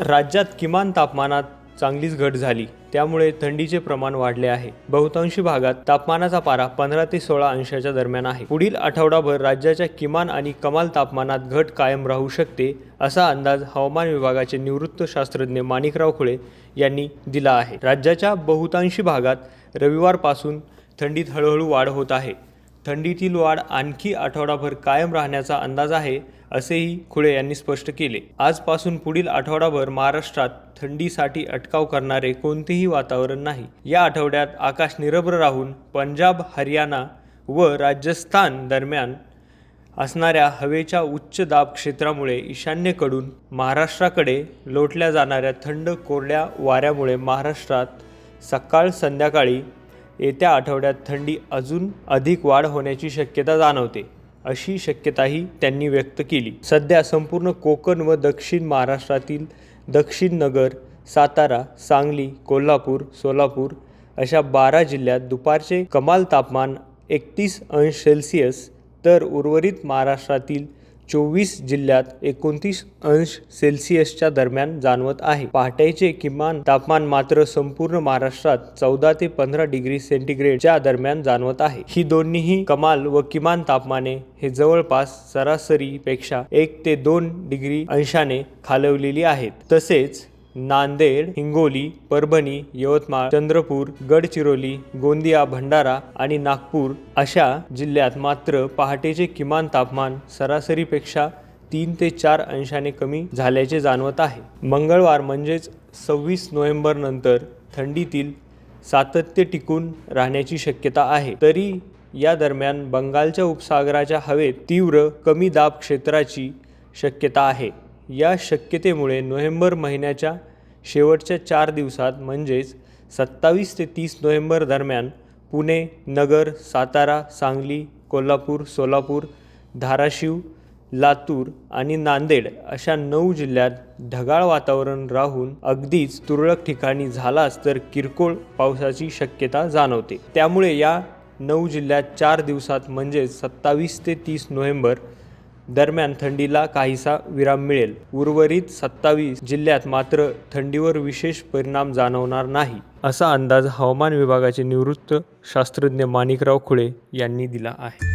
राज्यात किमान तापमानात चांगलीच घट झाली. त्यामुळे थंडीचे प्रमाण वाढले आहे. बहुतांशी भागात तापमानाचा पारा पंधरा ते सोळा अंशाच्या दरम्यान आहे. पुढील आठवडाभर राज्याच्या किमान आणि कमाल तापमानात घट कायम राहू शकते असा अंदाज हवामान विभागाचे निवृत्त शास्त्रज्ञ माणिकराव खुळे यांनी दिला आहे. राज्याच्या बहुतांशी भागात रविवारपासून थंडीत हळूहळू वाढ होत आहे. थंडीतील वाढ आणखी आठवडाभर कायम राहण्याचा अंदाज आहे असेही खुळे यांनी स्पष्ट केले. आजपासून पुढील आठवडाभर महाराष्ट्रात थंडीसाठी अटकाव करणारे कोणतेही वातावरण नाही. या आठवड्यात आकाश निरभ्र राहून पंजाब हरियाणा व राजस्थान दरम्यान असणाऱ्या हवेच्या उच्च दाब क्षेत्रामुळे ईशान्येकडून महाराष्ट्राकडे लोटल्या जाणाऱ्या थंड कोरड्या वाऱ्यामुळे महाराष्ट्रात सकाळ संध्याकाळी येत्या आठवड्यात थंडी अजून अधिक वाढ होण्याची शक्यता जाणवते अशी शक्यताही त्यांनी व्यक्त केली. सध्या संपूर्ण कोकण व दक्षिण महाराष्ट्रातील दक्षिण नगर सातारा सांगली कोल्हापूर सोलापूर अशा बारा जिल्ह्यात दुपारचे कमाल तापमान एकतीस अंश सेल्सिअस तर उर्वरित महाराष्ट्रातील चोवीस जिल्ह्यात एकोणतीस अंश सेल्सिअसच्या दरम्यान जाणवत आहे. पहाटेचे किमान तापमान मात्र संपूर्ण महाराष्ट्रात चौदा ते पंधरा डिग्री सेंटीग्रेडच्या दरम्यान जाणवत आहे. ही दोन्हीही कमाल व किमान तापमाने हे जवळपास सरासरीपेक्षा एक ते दोन डिग्री अंशाने खालवलेली आहेत. तसेच नांदेड हिंगोली परभणी यवतमाळ चंद्रपूर गडचिरोली गोंदिया भंडारा आणि नागपूर अशा जिल्ह्यात मात्र पहाटेचे किमान तापमान सरासरीपेक्षा तीन ते चार अंशाने कमी झाल्याचे जाणवत आहे. मंगळवार म्हणजेच सव्वीस नोव्हेंबर नंतर थंडीतील सातत्य टिकून राहण्याची शक्यता आहे. तरी या दरम्यान बंगालच्या उपसागराच्या हवेत तीव्र कमी दाब क्षेत्राची शक्यता आहे. या शक्यतेमुळे नोव्हेंबर महिन्याच्या शेवटच्या चार दिवसात म्हणजेच सत्तावीस ते तीस नोव्हेंबर दरम्यान पुणे नगर सातारा सांगली कोल्हापूर सोलापूर धाराशिव लातूर आणि नांदेड अशा नऊ जिल्ह्यात ढगाळ वातावरण राहून अगदीच तुरळक ठिकाणी झालाच तर किरकोळ पावसाची शक्यता जाणवते. त्यामुळे या नऊ जिल्ह्यात चार दिवसात म्हणजेच सत्तावीस ते तीस नोव्हेंबर दरम्यान थंडीला काहीसा विराम मिळेल. उर्वरित सत्तावीस जिल्ह्यात मात्र थंडीवर विशेष परिणाम जाणवणार नाही असा अंदाज हवामान विभागाचे निवृत्त शास्त्रज्ञ माणिकराव खुळे यांनी दिला आहे.